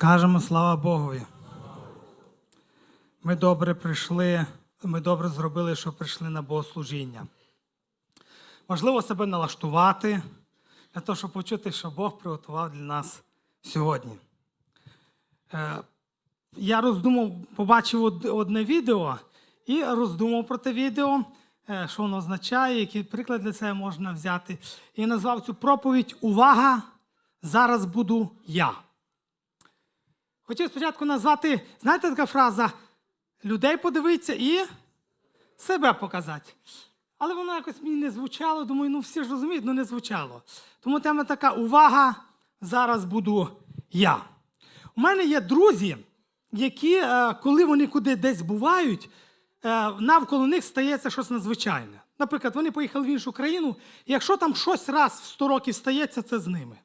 Скажемо слава Богові. Ми добре прийшли, ми добре зробили, що прийшли на богослужіння. Важливо себе налаштувати для того, щоб почути, що Бог приготував для нас сьогодні. Е, Я роздумав, побачив одне відео і роздумав про те відео, е, що воно означає, який приклад для себе можна взяти. І назвав цю проповідь Увага! Зараз буду я. Хотів спочатку назвати, знаєте, така фраза людей подивитися і себе показати. Але воно якось мені не звучало. Думаю, ну всі ж розуміють, ну не звучало. Тому тема така увага, зараз буду я. У мене є друзі, які, е, коли вони куди десь бувають, е, навколо них стається щось надзвичайне. Наприклад, вони поїхали в іншу країну, і якщо там щось раз в 100 років стається, це з ними.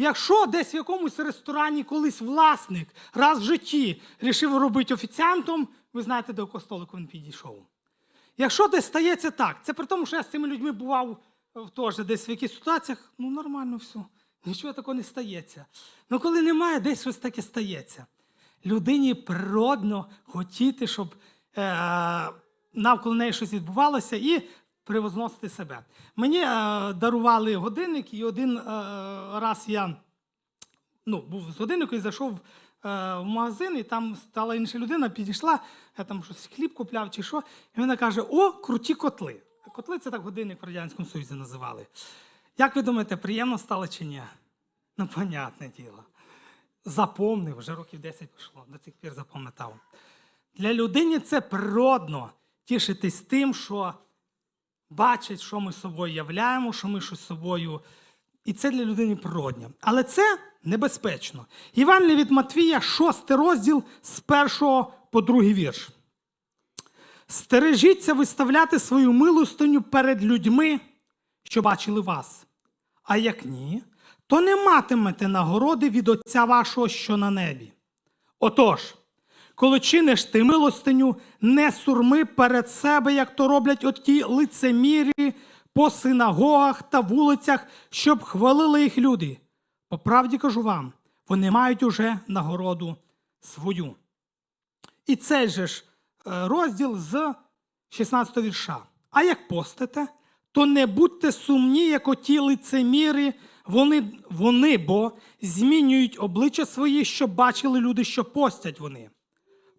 Якщо десь в якомусь ресторані колись власник раз в житті рішив робити офіціантом, ви знаєте, до якого столику він підійшов. Якщо десь стається так, це при тому, що я з цими людьми бував е, теж десь в якихось ситуаціях, ну нормально все. Нічого такого не стається. Ну коли немає, десь щось таке стається. Людині природно хотіти, щоб е, навколо неї щось відбувалося, і привозносити себе. Мені е, дарували годинник, і один е, раз я ну, був з годинником і зайшов е, в магазин, і там стала інша людина, підійшла, я там щось хліб купляв чи що, і вона каже: О, круті котли. Котли це так годинник в Радянському Союзі називали. Як ви думаєте, приємно стало чи ні? Ну, понятне діло. Запомнив, вже років 10 пішло, до цих пір запам'ятав. Для людини це природно тішитись тим, що бачить, що ми собою являємо, що ми щось собою. І це для людини природньо. Але це небезпечно. Іван від Матвія, 6 розділ з 1 по 2 вірш. Стережіться виставляти свою милостиню перед людьми, що бачили вас. А як ні, то не матимете нагороди від Отця вашого, що на небі. Отож, коли чиниш ти милостиню, не сурми перед себе, як то роблять оті лицемірі по синагогах та вулицях, щоб хвалили їх люди. По правді кажу вам, вони мають уже нагороду свою. І цей же ж е, розділ з 16 вірша. А як постите, то не будьте сумні, як оті лицеміри, вони, вони бо змінюють обличчя свої, щоб бачили люди, що постять вони.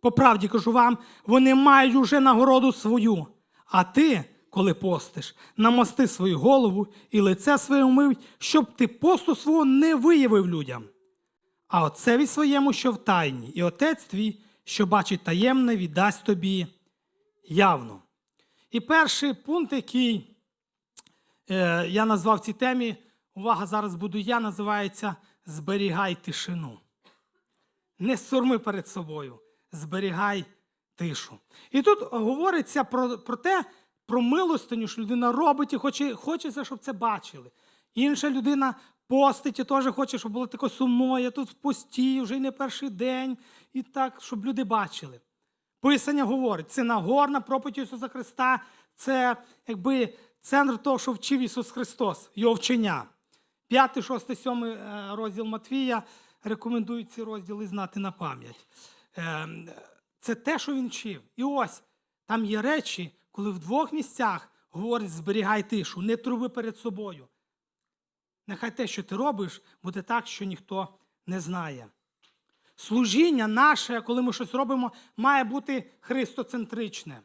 По правді кажу вам, вони мають уже нагороду свою. А ти, коли постиш, намасти свою голову і лице своє умив, щоб ти посту свого не виявив людям. А отцеві своєму, що в тайні, і отець твій, що бачить таємне, віддасть тобі явно. І перший пункт, який е, я назвав цій темі, увага, зараз буду я, називається Зберігай тишину. Не сурми перед собою, зберігай тишу. І тут говориться про, про те, про милостиню, що людина робить і хоче, хочеться, щоб це бачили. Інша людина постить і теж хоче, щоб було таке сумно, тут в пості, вже й не перший день, і так, щоб люди бачили. Писання говорить, це Нагорна проповідь Ісуса Христа, це якби центр того, що вчив Ісус Христос, його вчення. П'ятий, шостий, сьомий е, розділ Матвія рекомендують ці розділи знати на пам'ять. Е, Це те, що він вчив. І ось там є речі, коли в двох місцях говорить, зберігай тишу, не труби перед собою. Нехай те, що ти робиш, буде так, що ніхто не знає. Служіння наше, коли ми щось робимо, має бути христоцентричне.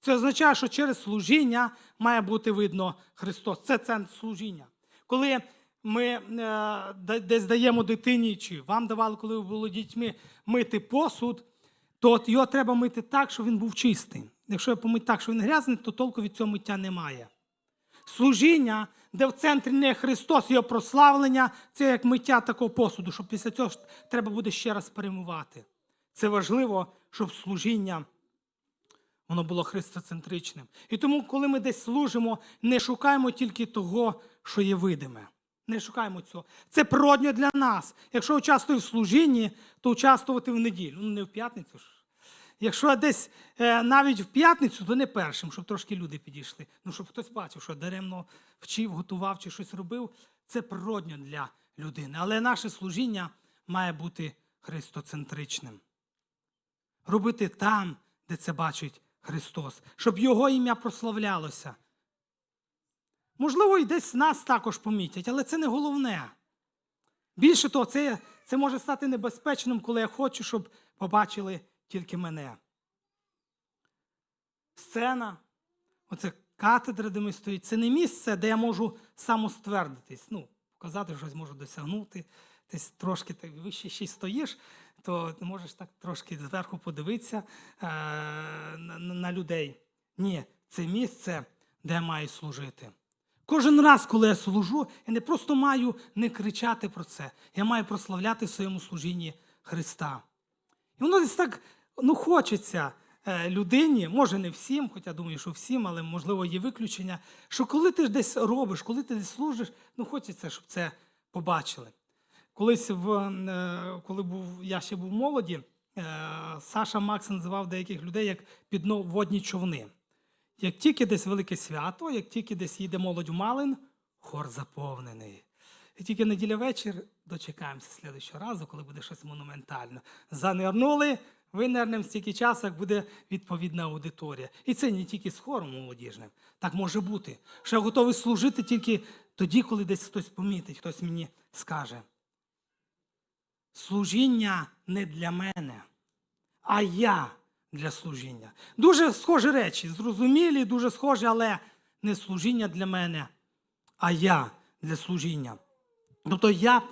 Це означає, що через служіння має бути видно Христос. Це центр служіння. Коли ми е, десь даємо дитині, чи вам давали, коли ви були дітьми, мити посуд, то його треба мити так, щоб він був чистий. Якщо помити так, що він грязний, то толку від цього миття немає. Служіння, де в центрі не Христос, його прославлення, це як миття такого посуду, що після цього треба буде ще раз перемивати. Це важливо, щоб служіння воно було христоцентричним. І тому, коли ми десь служимо, не шукаємо тільки того, що є видиме. Не шукаємо цього. Це природньо для нас. Якщо участвую в служінні, то участвувати в неділю. Ну, не в п'ятницю ж. Якщо десь е, навіть в п'ятницю, то не першим, щоб трошки люди підійшли. Ну, щоб хтось бачив, що даремно вчив, готував чи щось робив. Це природньо для людини. Але наше служіння має бути христоцентричним. Робити там, де це бачить Христос, щоб Його ім'я прославлялося. Можливо, і десь нас також помітять, але це не головне. Більше того, це, це може стати небезпечним, коли я хочу, щоб побачили тільки мене. Сцена, оце катедра, де ми стоїть, це не місце, де я можу самоствердитись. Ну, показати, щось можу досягнути. Десь трошки так вище ще стоїш, то можеш так трошки зверху подивитися е- на, на людей. Ні, це місце, де я маю служити. Кожен раз, коли я служу, я не просто маю не кричати про це, я маю прославляти в своєму служінні Христа. І воно десь так ну, хочеться е, людині, може не всім, хоча думаю, що всім, але можливо є виключення, що коли ти десь робиш, коли ти десь служиш, ну хочеться, щоб це побачили. Колись, в, е, коли був, я ще був молоді, е, Саша Макс називав деяких людей як підводні човни. Як тільки десь велике свято, як тільки десь їде молодь у Малин, хор заповнений. І тільки неділя вечір дочекаємося слідчого разу, коли буде щось монументальне. Занирнули, винирнемо стільки часу, як буде відповідна аудиторія. І це не тільки з хором молодіжним. Так може бути. Що я готовий служити тільки тоді, коли десь хтось помітить, хтось мені скаже. Служіння не для мене, а я для служіння. Дуже схожі речі, зрозумілі, дуже схожі, але не служіння для мене, а я для служіння. Тобто я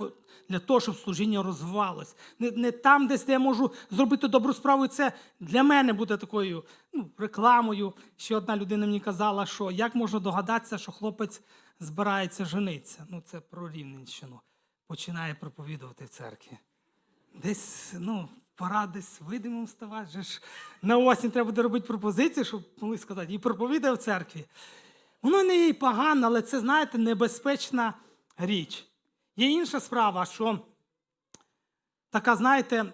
для того, щоб служіння розвивалось. Не, не там, десь де я можу зробити добру справу, і це для мене буде такою ну, рекламою. Ще одна людина мені казала, що як можна догадатися, що хлопець збирається жениться. Ну, це про Рівненщину. Починає проповідувати в церкві. Десь, ну, пора десь видимим ставати. Же ж на осінь треба буде робити пропозицію, щоб могли сказати, і проповідає в церкві. Воно не є погано, але це, знаєте, небезпечна річ. Є інша справа, що така, знаєте,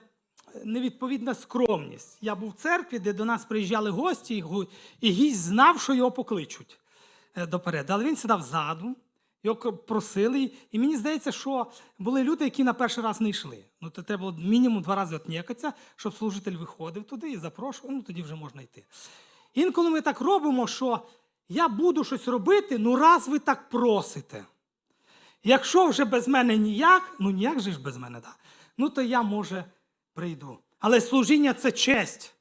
невідповідна скромність. Я був в церкві, де до нас приїжджали гості, і гість знав, що його покличуть е, доперед. Але він сідав ззаду, його просили. І мені здається, що були люди, які на перший раз не йшли. Ну, то треба було мінімум два рази отнікатися, щоб служитель виходив туди і запрошував, ну тоді вже можна йти. Інколи ми так робимо, що я буду щось робити, ну раз ви так просите. Якщо вже без мене ніяк, ну ніяк же ж без мене, да. ну то я, може, прийду. Але служіння це честь.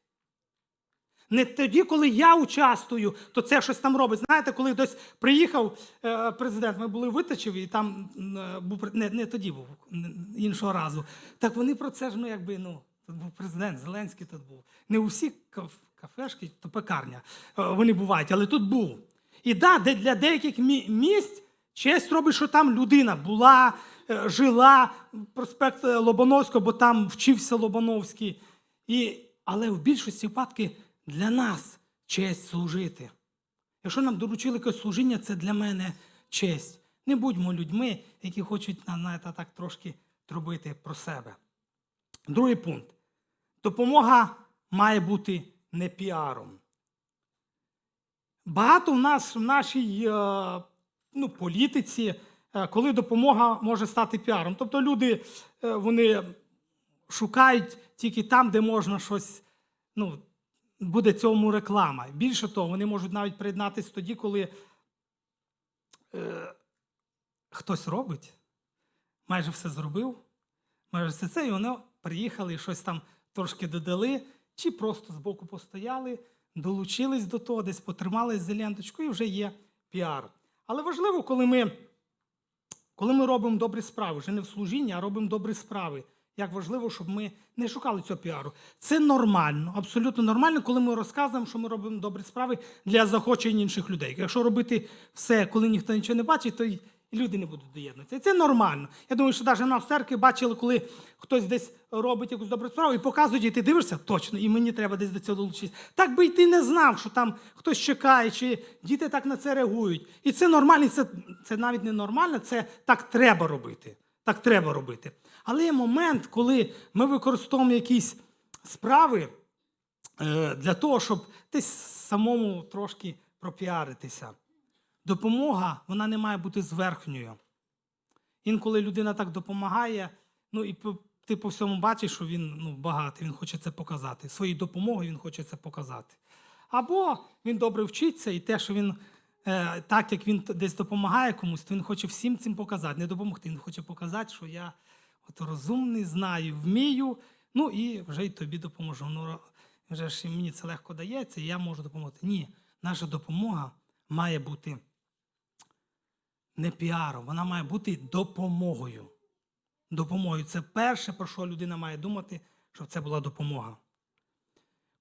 Не тоді, коли я участвую, то це щось там робить. Знаєте, коли хтось приїхав е, президент, ми були в Витачеві, і там е, був не, не тоді був, іншого разу. Так вони про це ж, ну якби, ну, тут був президент, Зеленський тут був. Не у всіх каф- кафешки, то пекарня е, вони бувають, але тут був. І да, для деяких місць честь робить, що там людина була, жила, проспект Лобановського, бо там вчився Лобановський. І, але в більшості випадків для нас честь служити. Якщо нам доручили якесь служіння, це для мене честь. Не будьмо людьми, які хочуть знаєте, так трошки зробити про себе. Другий пункт. Допомога має бути не піаром. Багато в нас в нашій е, ну, політиці, е, коли допомога може стати піаром. Тобто люди е, вони шукають тільки там, де можна щось, ну, буде цьому реклама. Більше того, вони можуть навіть приєднатися тоді, коли е, хтось робить, майже все зробив, майже все це, і вони приїхали і щось там трошки додали, чи просто збоку постояли, долучились до того, десь потримались за ленточку, і вже є піар. Але важливо, коли ми, коли ми робимо добрі справи, вже не в служінні, а робимо добрі справи. Як важливо, щоб ми не шукали цього піару. Це нормально, абсолютно нормально, коли ми розказуємо, що ми робимо добрі справи для захочень інших людей. Якщо робити все, коли ніхто нічого не бачить, то люди не будуть доєднуватися. І це нормально. Я думаю, що навіть нас в церкві бачили, коли хтось десь робить якусь добру справу і показують, і ти дивишся, точно, і мені треба десь до цього долучитися. Так би й ти не знав, що там хтось чекає, чи діти так на це реагують. І це нормально, це, це навіть не нормально, це так треба робити. Так треба робити. Але є момент, коли ми використовуємо якісь справи е, для того, щоб десь самому трошки пропіаритися. Допомога вона не має бути зверхньою. Інколи людина так допомагає, ну і ти по всьому бачиш, що він ну, багатий, він хоче це показати. Своєю допомогою він хоче це показати. Або він добре вчиться, і те, що він, е, так як він десь допомагає комусь, то він хоче всім цим показати. Не допомогти, він хоче показати, що я от розумний, знаю, вмію, ну і вже й тобі допоможу. Ну, вже ж мені це легко дається, і я можу допомогти. Ні, наша допомога має бути не піаром, вона має бути допомогою. Допомогою. Це перше, про що людина має думати, щоб це була допомога.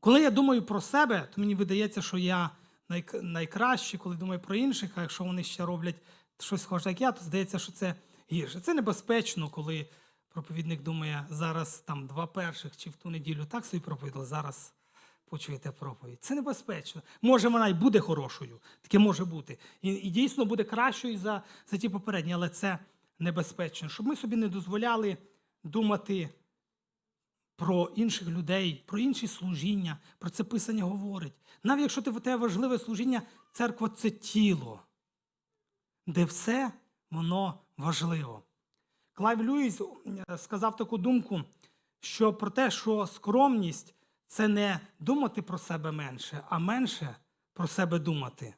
Коли я думаю про себе, то мені видається, що я найк- найкращий, коли думаю про інших, а якщо вони ще роблять щось схоже, як я, то здається, що це гірше. Це небезпечно, коли проповідник думає, зараз там два перших чи в ту неділю так собі проповідали, зараз почуєте проповідь. Це небезпечно. Може, вона й буде хорошою, таке може бути. І, і дійсно буде кращою за, за ті попередні, але це небезпечно. Щоб ми собі не дозволяли думати про інших людей, про інші служіння, про це писання говорить. Навіть якщо ти тебе важливе служіння, церква це тіло, де все воно важливо. Клайв Льюіс е, сказав таку думку, що про те, що скромність це не думати про себе менше, а менше про себе думати.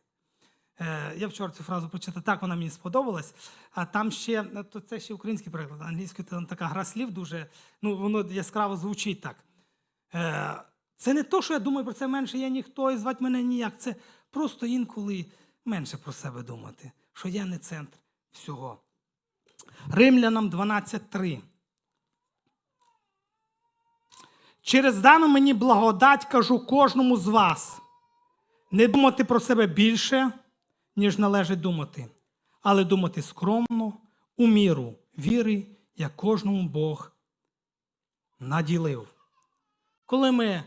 Е, Я вчора цю фразу почитав, так вона мені сподобалась. А там ще, е, то це ще український переклад, англійською там така гра слів дуже, ну воно яскраво звучить так. Це не то, що я думаю про це менше, я ніхто і звати мене ніяк. Це просто інколи менше про себе думати, що я не центр всього. Римлянам 12.3. Через дану мені благодать кажу кожному з вас. Не думати про себе більше, ніж належить думати, але думати скромно, у міру віри, як кожному Бог наділив. Коли ми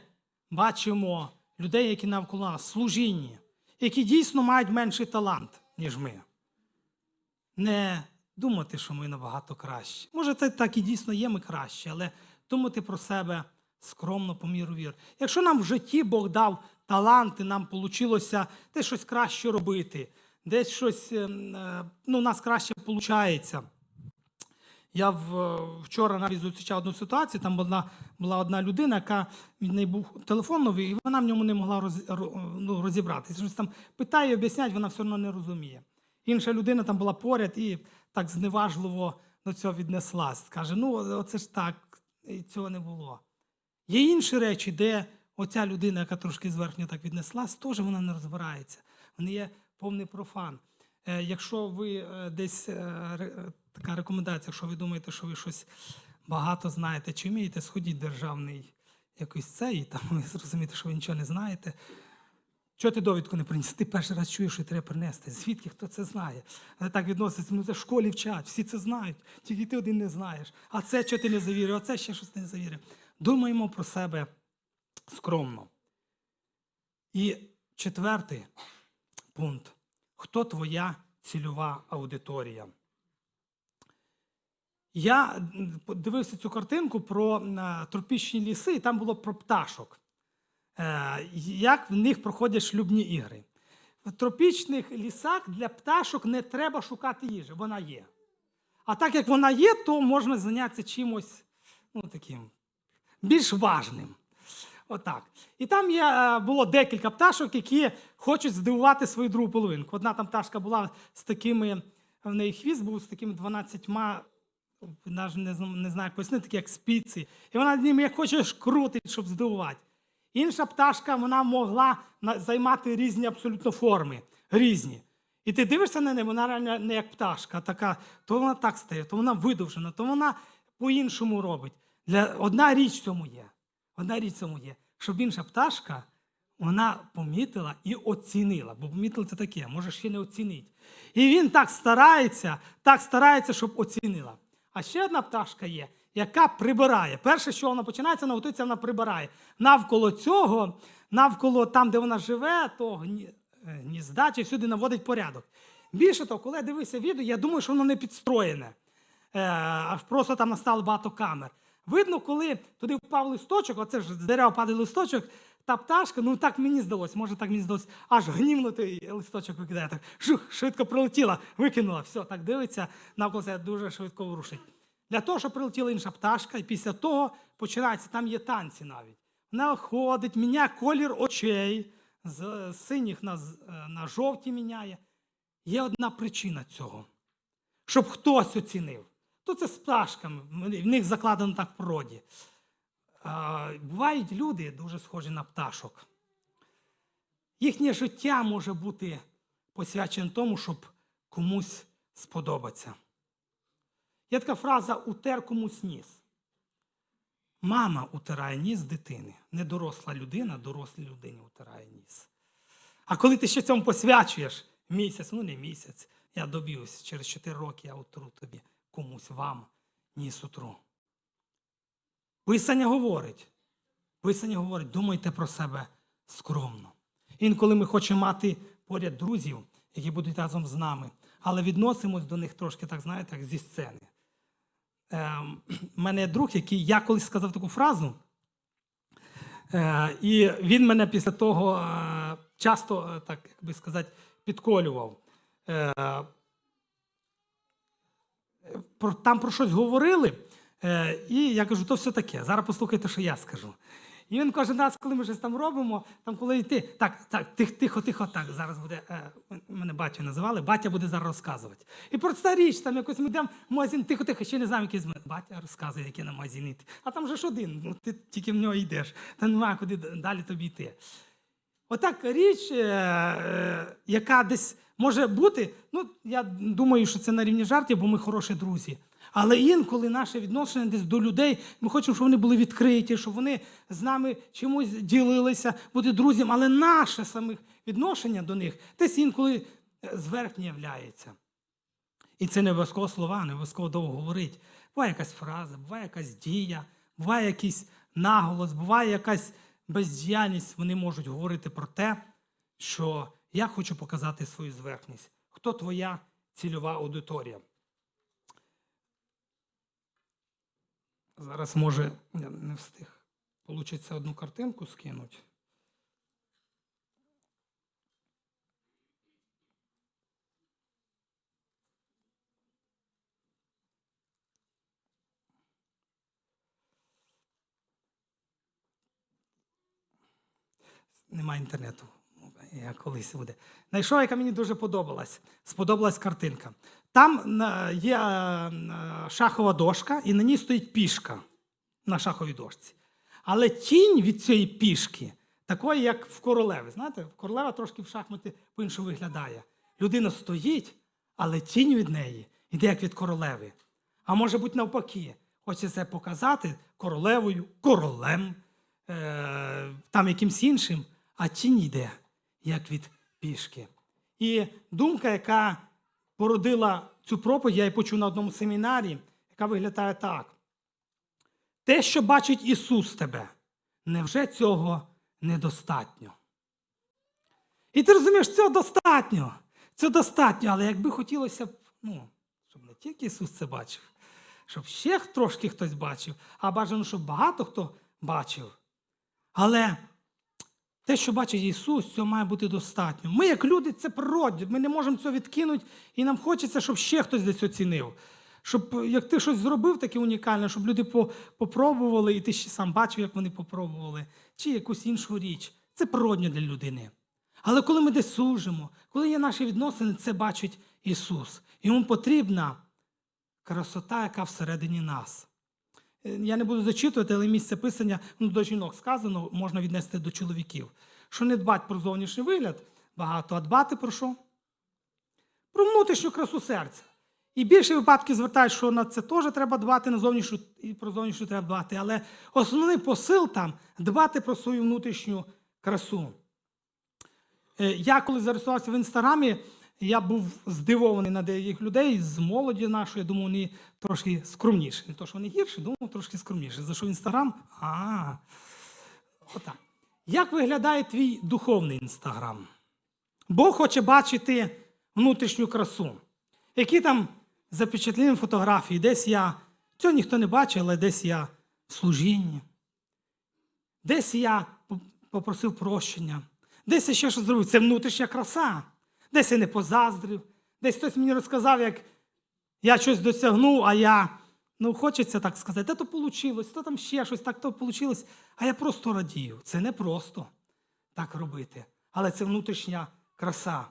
бачимо людей, які навколо нас служінні, які дійсно мають менший талант, ніж ми, не думати, що ми набагато кращі. Може, це так і дійсно є, ми кращі, але думати про себе скромно по міру вір. Якщо нам в житті Бог дав таланти, нам вийшло десь щось краще робити, десь щось ем, е, ну, у нас краще виходить. Я вчора навіть зустрічав одну ситуацію, там була, була одна людина, яка від неї був телефон новий, і вона в ньому не могла роз, ро- ну, розібратися. Щось там питає, об'яснять, вона все одно не розуміє. Інша людина там була поряд і так зневажливо до цього віднеслась. Каже: ну, оце ж так, і цього не було. Є інші речі, де оця людина, яка трошки зверхньо так віднеслась, теж вона не розбирається. Вона є повний профан. Е, Якщо ви е, десь е, така рекомендація, якщо ви думаєте, що ви щось багато знаєте чи вмієте, сходіть державний якийсь цей, і там ви зрозумієте, що ви нічого не знаєте. Чого ти довідку не приніс? Ти перший раз чуєш, що треба принести. Звідки хто це знає? Але так відноситься, ну це в школі вчать, всі це знають, тільки ти один не знаєш. А це що ти не завірив, а це ще щось не завірив. Думаємо про себе скромно. І четвертий пункт. Хто твоя цільова аудиторія? Я дивився цю картинку про е, тропічні ліси, і там було про пташок. Е, Як в них проходять шлюбні ігри. В тропічних лісах для пташок не треба шукати їжі, вона є. А так як вона є, то можна зайнятися чимось ну, таким більш важним. Отак. І там є, е, було декілька пташок, які хочуть здивувати свою другу половинку. Одна там пташка була з такими, в неї хвіст був з такими 12, навіть не, зна- не знаю, як пояснити, такі як спіці. І вона ними як хочеш крутить, щоб здивувати. Інша пташка вона могла займати різні абсолютно форми. Різні. І ти дивишся на неї, вона реально не як пташка, така, то вона так стає, то вона видовжена, то вона по-іншому робить. Для, одна річ в цьому є. Одна річ цьому є, щоб інша пташка вона помітила і оцінила. Бо помітила це таке, може ще не оцінить. І він так старається, так старається, щоб оцінила. А ще одна пташка є, яка прибирає. Перше, що вона починається, готується, вона прибирає. Навколо цього, навколо там, де вона живе, то е, гнізда чи всюди наводить порядок. Більше того, коли я дивився відео, я думаю, що воно не підстроєне. Е, аж просто там настало багато камер. Видно, коли туди впав листочок, оце ж з дерева падає листочок, та пташка, ну так мені здалося, може так мені здалося, аж гнівно листочок викидає. Так, жух, швидко прилетіла, викинула, все, так дивиться, навколо себе дуже швидко ворушить. Для того, щоб прилетіла інша пташка, і після того починається, там є танці навіть. Вона ходить, міняє колір очей, з синіх на, е, на жовті міняє. Є одна причина цього, щоб хтось оцінив. То це з пташками, в них закладено так в природі. Бувають люди дуже схожі на пташок. Їхнє життя може бути посвячене тому, щоб комусь сподобатися. Є така фраза утер комусь ніс. Мама утирає ніс дитини. Не доросла людина, дорослій людині утирає ніс. А коли ти ще цьому посвячуєш місяць, ну не місяць, я доб'юсь, через 4 роки я утру тобі комусь вам ніс утру. Писання говорить, Писання говорить, думайте про себе скромно. Інколи ми хочемо мати поряд друзів, які будуть разом з нами, але відносимось до них трошки, так знаєте, як зі сцени. Ем, мене друг, який я колись сказав таку фразу, е, і він мене після того е, часто, е, так як би сказати, підколював. Там про щось говорили, і я кажу, то все таке. Зараз послухайте, що я скажу. І він кожен раз, коли ми щось там робимо, там коли йти, так, так, тихо, тихо, тихо, так, зараз буде, мене батькою називали, батя буде зараз розказувати. І проста річ, там якось ми йдемо в магазин, тихо, тихо, ще не знаю, який з мене. Батя розказує, який на магазин йти. А там же ж один, ну ти тільки в нього йдеш, та немає куди далі тобі йти. Отак річ, е, е, яка десь може бути, ну я думаю, що це на рівні жартів, бо ми хороші друзі. Але інколи наше відношення десь до людей, ми хочемо, щоб вони були відкриті, щоб вони з нами чимось ділилися, бути друзям, але наше самих відношення до них десь інколи е, зверхнє являється. І це не обов'язково слова, не обов'язково довго говорить. Буває якась фраза, буває якась дія, буває якийсь наголос, буває якась бездіяльність. Вони можуть говорити про те, що я хочу показати свою зверхність. Хто твоя цільова аудиторія? Зараз, може, я не встиг. Получиться одну картинку скинуть. Немає інтернету. Я колись буде. Знайшов, яка мені дуже подобалась. Сподобалась картинка. Там е, є е, шахова дошка, і на ній стоїть пішка на шаховій дошці. Але тінь від цієї пішки, такої, як в королеви. Знаєте, королева трошки в шахмати по-іншому виглядає. Людина стоїть, але тінь від неї йде як від королеви. А може бути навпаки, хочеться це показати королевою, королем, е, там якимсь іншим, а тінь йде, як від пішки. І думка, яка породила цю проповідь, я її почув на одному семінарі, яка виглядає так. Те, що бачить Ісус тебе, невже цього недостатньо? І ти розумієш, цього достатньо. Це достатньо, але якби хотілося б, ну, щоб не тільки Ісус це бачив, щоб ще трошки хтось бачив, а бажано, щоб багато хто бачив. Але те, що бачить Ісус, цього має бути достатньо. Ми, як люди, це природні, ми не можемо цього відкинути, і нам хочеться, щоб ще хтось десь оцінив. Щоб як ти щось зробив таке унікальне, щоб люди по- попробували, і ти ще сам бачив, як вони попробували, чи якусь іншу річ. Це природньо для людини. Але коли ми десь служимо, коли є наші відносини, це бачить Ісус. Йому потрібна красота, яка всередині нас. Я не буду зачитувати, але місце писання ну, до жінок сказано, можна віднести до чоловіків. Що не дбати про зовнішній вигляд багато, а дбати про що? Про внутрішню красу серця. І більше випадків звертають, що на це теж треба дбати, на зовнішню і про зовнішню треба дбати. Але основний посил там дбати про свою внутрішню красу. Е, Я коли зареєструвався в інстаграмі, я був здивований на деяких людей з молоді нашої, я думав, вони трошки скромніші. Не то, що вони гірші, думав, трошки скромніші. Зайшов в інстаграм. А, отак. Як виглядає твій духовний інстаграм? Бог хоче бачити внутрішню красу. Які там запечатлені фотографії, десь я, цього ніхто не бачив, але десь я в служінні. Десь я попросив прощення, десь я ще щось зробив. Це внутрішня краса. Десь я не позаздрив, десь хтось мені розказав, як я щось досягнув, а я Ну, хочеться так сказати, та то вийшло, то там ще щось, так то вийшло. А я просто радію. Це не просто так робити. Але це внутрішня краса.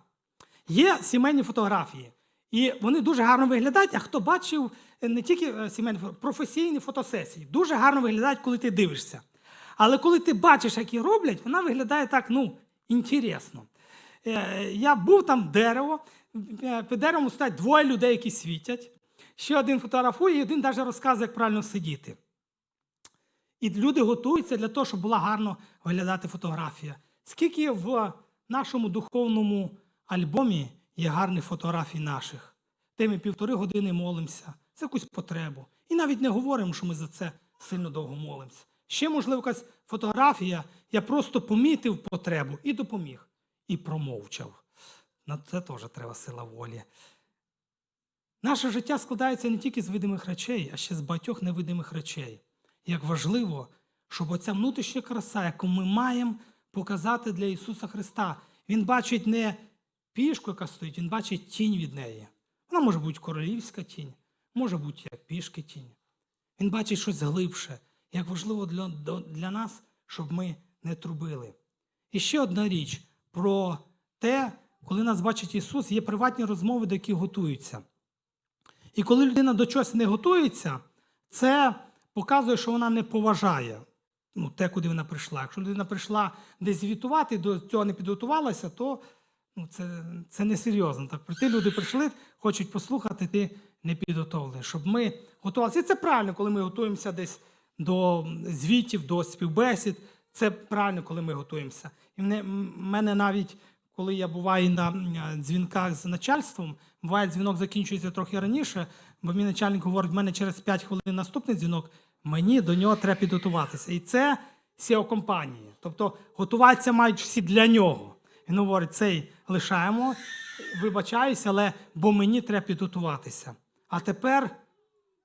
Є сімейні фотографії, і вони дуже гарно виглядають. А хто бачив е, не тільки е, сімейні професійні фотосесії, дуже гарно виглядають, коли ти дивишся. Але коли ти бачиш, як їх роблять, вона виглядає так, ну, інтересно. Е, Я був там дерево, е, під деревом стоять двоє людей, які світять. Ще один фотографує, і один навіть розказує, як правильно сидіти. І люди готуються для того, щоб була гарно виглядати фотографія. Скільки в нашому духовному альбомі є гарних фотографій наших, де ми півтори години молимося, це якусь потребу. І навіть не говоримо, що ми за це сильно довго молимося. Ще, можливо, якась фотографія, я просто помітив потребу і допоміг, і промовчав. На це теж треба сила волі. Наше життя складається не тільки з видимих речей, а ще з багатьох невидимих речей. Як важливо, щоб оця внутрішня краса, яку ми маємо показати для Ісуса Христа, Він бачить не пішку, яка стоїть, Він бачить тінь від неї. Вона може бути королівська тінь, може бути як пішки тінь. Він бачить щось глибше. Як важливо для, для нас, щоб ми не трубили. І ще одна річ про те, коли нас бачить Ісус, є приватні розмови, до яких готуються. І коли людина до чогось не готується, це показує, що вона не поважає ну, те, куди вона прийшла. Якщо людина прийшла десь звітувати, до цього не підготувалася, то ну, це, це несерйозно. Так, прийти люди прийшли, хочуть послухати, ти не підготовлений. Щоб ми готувалися. І це правильно, коли ми готуємося десь до звітів, до співбесід. Це правильно, коли ми готуємося. І в мене навіть, коли я буваю на дзвінках з начальством, буває, дзвінок закінчується трохи раніше, бо мій начальник говорить, в мене через 5 хвилин наступний дзвінок, мені до нього треба підготуватися. І це SEO компанії. Тобто готуватися мають всі для нього. Він говорить, цей лишаємо, вибачаюся, але бо мені треба підготуватися. А тепер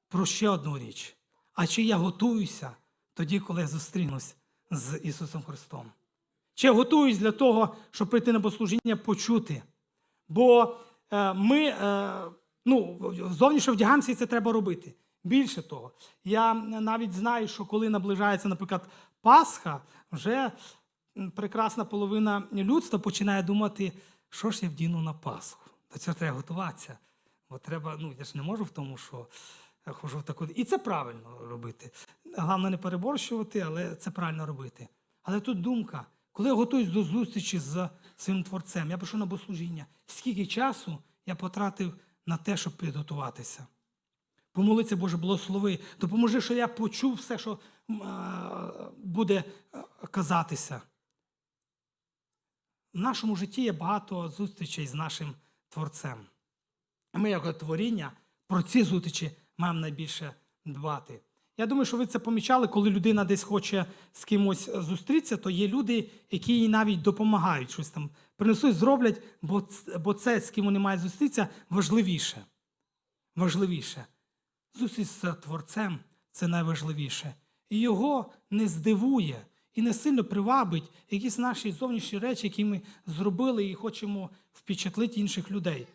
про ще одну річ. А чи я готуюся тоді, коли я зустрінусь з Ісусом Христом? Чи я готуюсь для того, щоб прийти на богослужіння почути? Бо е, ми е, ну, зовнішньо вдягаємося, і це треба робити. Більше того, я навіть знаю, що коли наближається, наприклад, Пасха, вже прекрасна половина людства починає думати, що ж я вдіну на Пасху. До цього треба готуватися. Бо треба, ну я ж не можу в тому, що я хожу в таку. І це правильно робити. Головне не переборщувати, але це правильно робити. Але тут думка, коли я готуюсь до зустрічі з своїм творцем, я пишу на богослужіння, скільки часу я потратив на те, щоб підготуватися. Помолиться, Боже, благослови. Допоможи, що я почув все, що буде казатися. В нашому житті є багато зустрічей з нашим творцем. Ми, як творіння, про ці зустрічі маємо найбільше дбати. Я думаю, що ви це помічали, коли людина десь хоче з кимось зустрітися, то є люди, які їй навіть допомагають щось там принесуть, зроблять, бо, бо це, з ким вони мають зустрітися, важливіше. Важливіше. Зустріч з творцем це найважливіше. І його не здивує і не сильно привабить якісь наші зовнішні речі, які ми зробили і хочемо впечатлити інших людей.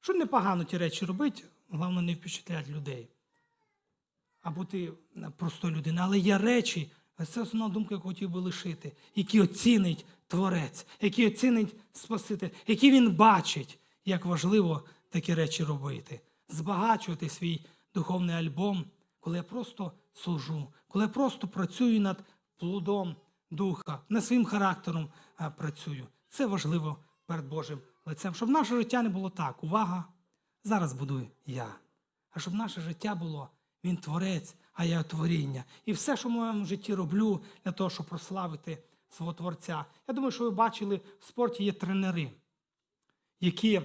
Що непогано ті речі робити, головне не впечатляти людей, а бути простою людиною. Але є речі, це основна думка, яку хотів би лишити, які оцінить Творець, які оцінить Спаситель, які він бачить, як важливо такі речі робити. Збагачувати свій духовний альбом, коли я просто служу, коли я просто працюю над плодом Духа, над своїм характером працюю. Це важливо перед Божим лицем, щоб наше життя не було так. Увага! Зараз будую я. А щоб наше життя було, він творець, а я творіння. І все, що в моєму житті роблю для того, щоб прославити свого творця. Я думаю, що ви бачили, в спорті є тренери, які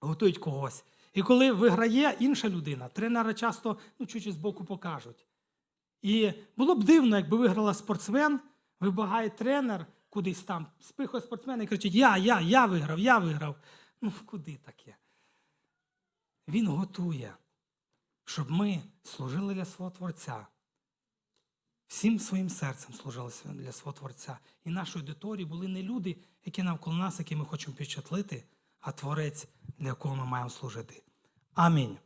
готують когось. І коли виграє інша людина, тренера часто ну, чуть з боку покажуть. І було б дивно, якби виграла спортсмен, вибагає тренер кудись там, спихує спортсмена і кричить: Я, я, я виграв, я виграв. Ну, куди таке? Він готує, щоб ми служили для свого Творця. Всім своїм серцем служили для свого Творця. І нашої аудиторії були не люди, які навколо нас, які ми хочемо впечатлити, а Творець, для якого ми маємо служити. Амінь.